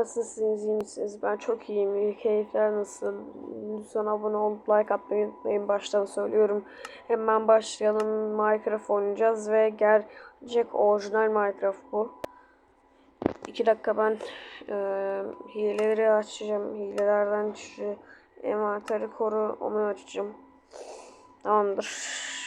Nasılsınız, iyi misiniz? Ben çok iyiyim. İyi keyifler nasıl? Lütfen abone olup like atmayı unutmayın. Baştan söylüyorum. Hemen başlayalım. Minecraft oynayacağız ve gerçek orijinal Minecraft bu. İki dakika ben e, hileleri açacağım. Hilelerden şu envanteri koru onu açacağım. Tamamdır.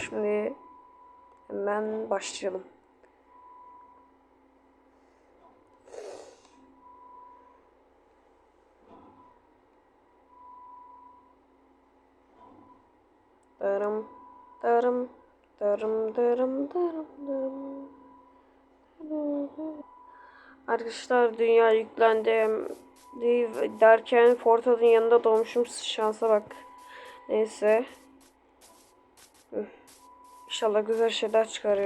Şimdi hemen başlayalım. Darım, darım, darım, darım. Arkadaşlar dünya yüklendi derken portalın yanında doğmuşum şansa bak. Neyse. İnşallah güzel şeyler çıkar.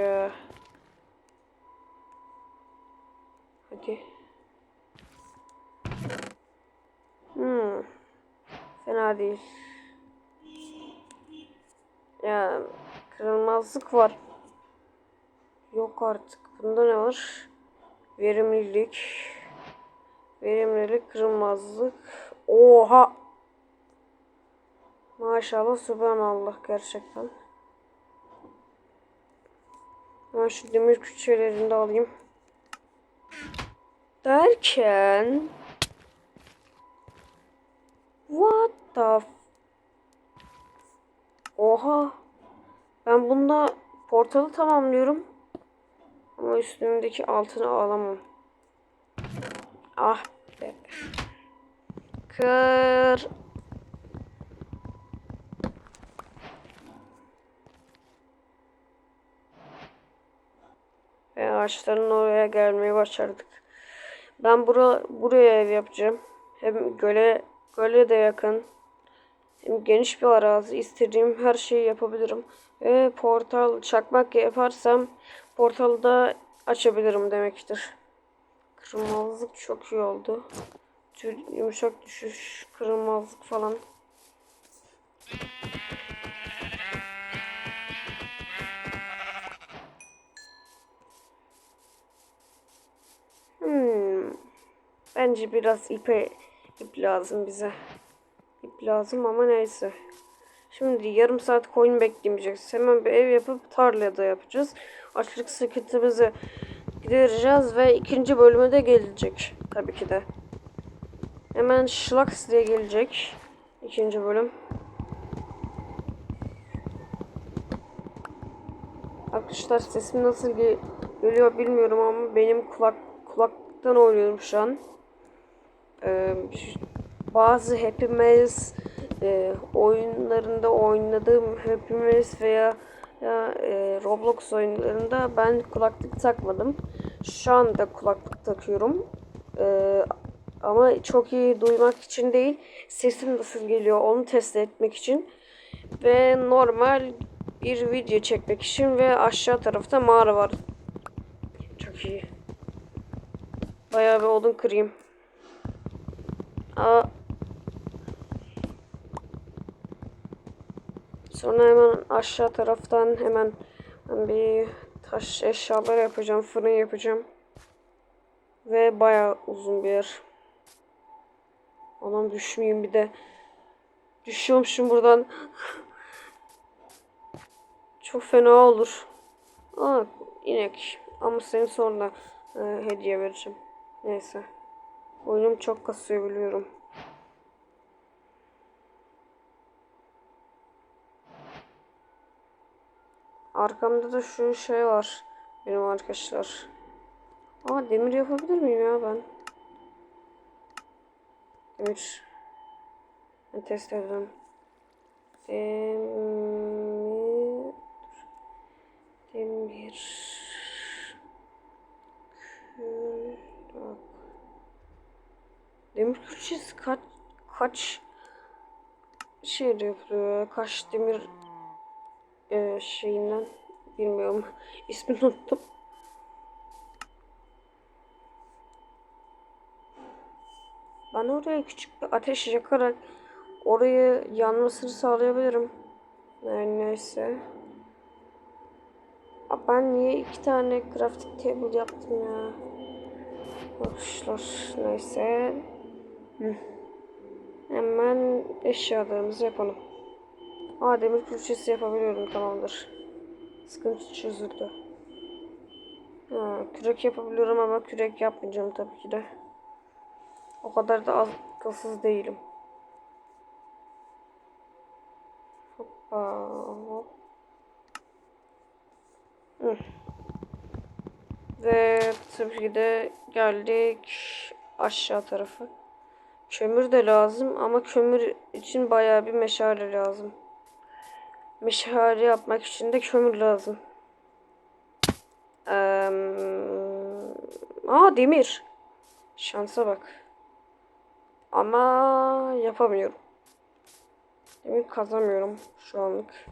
Hadi. Hmm. Fena değil. Ya kırılmazlık var. Yok artık. Bunda ne var? Verimlilik. Verimlilik, kırılmazlık. Oha! Maşallah, subhanallah gerçekten. Ben şu demir küçüğlerini de alayım. Derken... What the... Oha! Ben bunda portalı tamamlıyorum. Ama üstümdeki altını alamam. Ah be. Kır. Ve ağaçların oraya gelmeyi başardık. Ben bura, buraya ev yapacağım. Hem göle, göle de yakın. Geniş bir arazi. istediğim her şeyi yapabilirim. Ve portal çakmak yaparsam portalı da açabilirim demektir. Kırılmazlık çok iyi oldu. Tür, yumuşak düşüş, kırılmazlık falan. Hmm. Bence biraz ipe ip lazım bize. İp lazım ama neyse. Şimdi yarım saat koyun beklemeyeceğiz. Hemen bir ev yapıp tarlada yapacağız. Açlık sıkıntımızı gidereceğiz ve ikinci bölüme de gelecek. Tabii ki de. Hemen Schlax diye gelecek. ikinci bölüm. Arkadaşlar sesim nasıl ge geliyor bilmiyorum ama benim kulak kulaktan oynuyorum şu an. Ee, bazı hepimiz e, oyunlarında oynadığım hepimiz veya ya, e, Roblox oyunlarında ben kulaklık takmadım. Şu anda kulaklık takıyorum. E, ama çok iyi duymak için değil, sesim nasıl geliyor onu test etmek için ve normal bir video çekmek için ve aşağı tarafta mağara var. Çok iyi. Bayağı bir odun kırayım. Aa, Sonra hemen aşağı taraftan hemen bir taş eşyalar yapacağım. Fırın yapacağım. Ve baya uzun bir yer. Anam düşmeyeyim bir de. Düşüyormuşum buradan. Çok fena olur. Aa inek. Ama senin sonra e, hediye vereceğim. Neyse. Oyunum çok kasıyor biliyorum. Arkamda da şu şey var. Benim arkadaşlar. Aa demir yapabilir miyim ya ben? Demir. Ben test edelim. Demir. Demir. Kül. Bak. Demir külçesi kaç kaç şey yapıyor? Kaç demir e, şeyinden bilmiyorum ismini unuttum. Ben oraya küçük bir ateş yakarak orayı yanmasını sağlayabilirim. Yani neyse. Ben niye iki tane crafting table yaptım ya? Arkadaşlar neyse. Hı. Hemen eşyalarımızı yapalım. Aa demir külçesi yapabiliyorum tamamdır. Sıkıntı çözüldü. Ha, kürek yapabiliyorum ama kürek yapmayacağım tabii ki de. O kadar da akılsız değilim. Hoppa. Ve tabii ki de geldik aşağı tarafı. Kömür de lazım ama kömür için bayağı bir meşale lazım. Meşale yapmak için de kömür lazım. Ee, aa demir. Şansa bak. Ama yapamıyorum. Demir kazamıyorum şu anlık.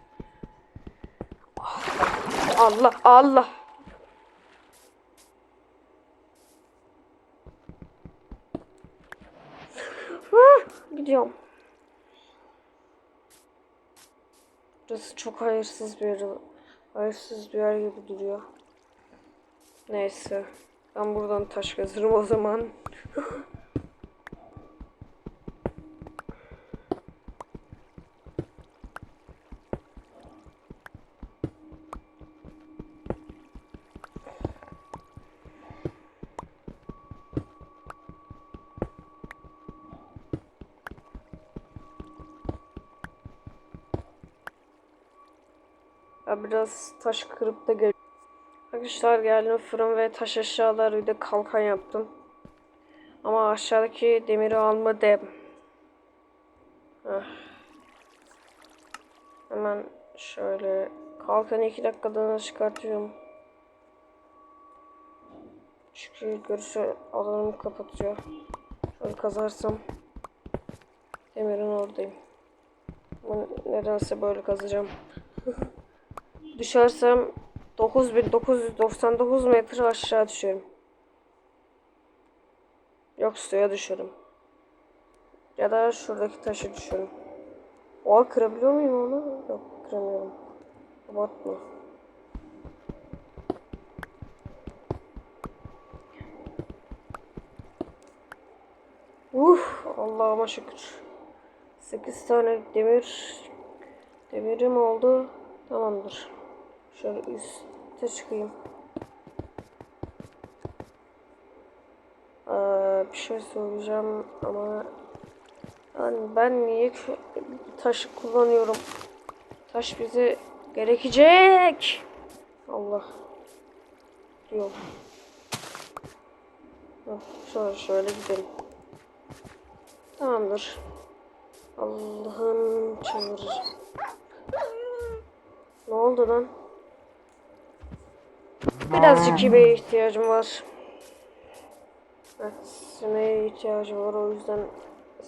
Allah Allah. Ah, Gidiyorum. Burası çok hayırsız bir yer. Hayırsız bir yer gibi duruyor. Neyse. Ben buradan taş kazırım o zaman. Ben biraz taş kırıp da gel. Arkadaşlar geldim fırın ve taş eşyalar bir de kalkan yaptım. Ama aşağıdaki demiri almadım. Heh. Hemen şöyle kalkanı iki dakikada çıkartıyorum. Çünkü görüşü alanımı kapatıyor. Şöyle kazarsam demirin oradayım. Ama nedense böyle kazacağım. Düşersem 9999 metre aşağı düşerim. Yok suya düşerim. Ya da şuradaki taşı düşerim. Oha kırabiliyor muyum onu? Yok kıramıyorum. Abartma. Uh Allah'ıma şükür. 8 tane demir demirim oldu. Tamamdır. Şöyle üste çıkayım. Ee, bir şey söyleyeceğim ama yani ben niye taşı kullanıyorum? Taş bize gerekecek. Allah. Heh, Şöyle şöyle gidelim. Tamamdır. Allah'ım çıldırır. Ne oldu lan? Birazcık kibeye ihtiyacım var. Seni ihtiyacım var o yüzden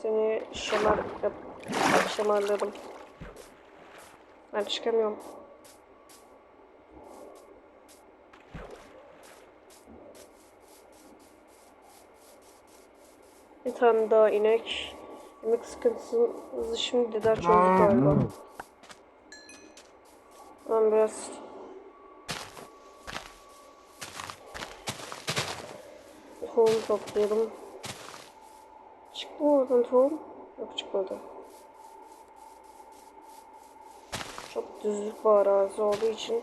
seni şamar yap, şamarladım. Ben çıkamıyorum. Bir tane daha inek. Yemek sıkıntımızı şimdi de çözdük galiba. Ben biraz tohum topluyorum. Çıktı mı oradan tohum? Yok çıkmadı. Çok düzlük bir arazi olduğu için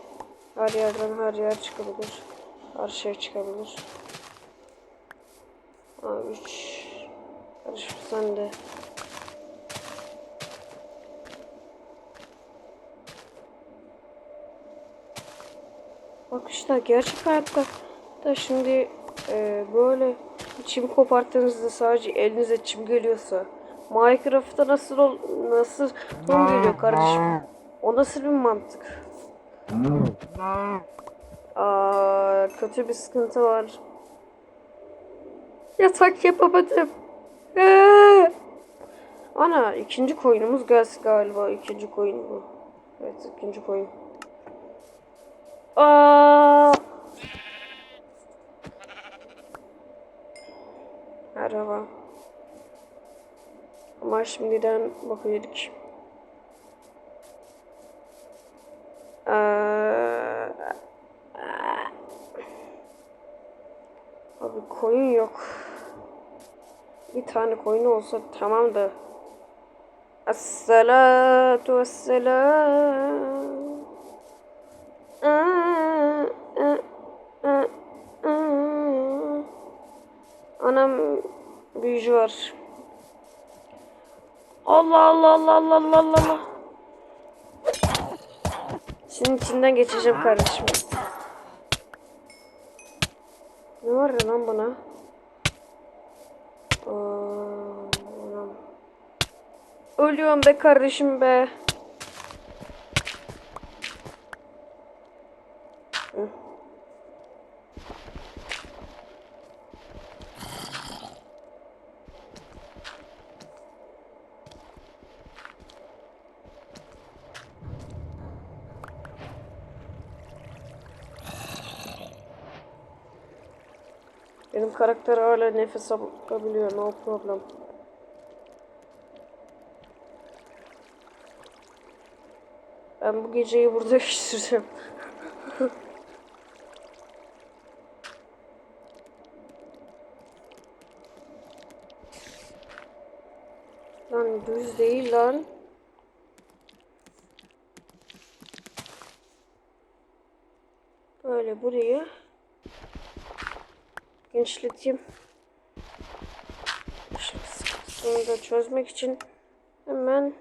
her yerden her yer çıkabilir. Her şey çıkabilir. Aa, üç. Karışık sen de. Bak işte gerçek hayatta da şimdi e, böyle çim koparttığınızda sadece elinize çim geliyorsa Minecraft'ta nasıl ol, nasıl tohum geliyor kardeşim? O nasıl bir mantık? Aa, kötü bir sıkıntı var. Yatak yapamadım. Ee! Ana ikinci koyunumuz gelsin galiba. ikinci koyun bu. Evet ikinci koyun. Aa! Merhaba. Ama şimdiden bakıyorduk. Ee, Abi koyun yok. Bir tane koyun olsa tamam da. Esselatu vesselam. Büyücü var. Allah Allah Allah Allah Allah Allah. Senin içinden geçeceğim kardeşim. Ne var ya lan bana? Aa. Ölüyorum be kardeşim be. Benim karakter hala nefes alabiliyor. No problem. Ben bu geceyi burada geçireceğim. lan düz değil lan. Böyle burayı genişleteyim. Sıkıntısını da çözmek için hemen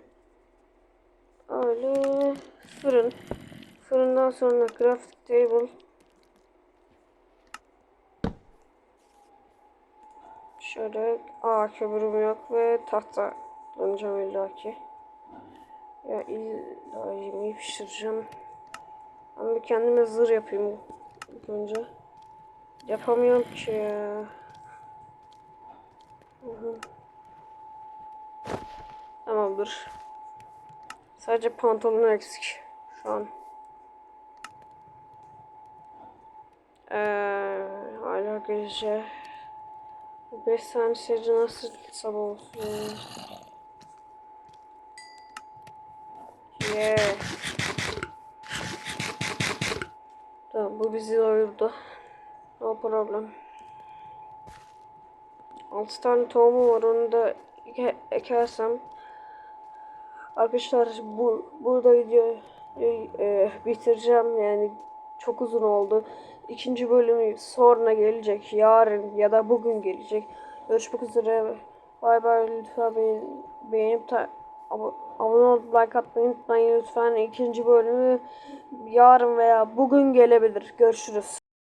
öyle fırın. Fırından sonra crafting table. Şöyle aa kömürüm yok ve tahta kullanacağım illaki. Ya illa yemeği pişireceğim. Ben bir kendime zırh yapayım önce. Yapamıyorum ki ya. Hı. Tamamdır. Sadece pantolonu eksik şu an. Ee, hala gece. 5 saniye seri nasıl sabah olsun? Yeah. Tamam bu bizi doyurdu. Problem. 6 tane tohumu var onu da eke- ekersem Arkadaşlar bu burada videoyu e, bitireceğim yani çok uzun oldu. İkinci bölümü sonra gelecek yarın ya da bugün gelecek. Görüşmek üzere. Bay bay lütfen beğen, beğenip ta, abo- abone olup like atmayı unutmayın lütfen. İkinci bölümü yarın veya bugün gelebilir. Görüşürüz.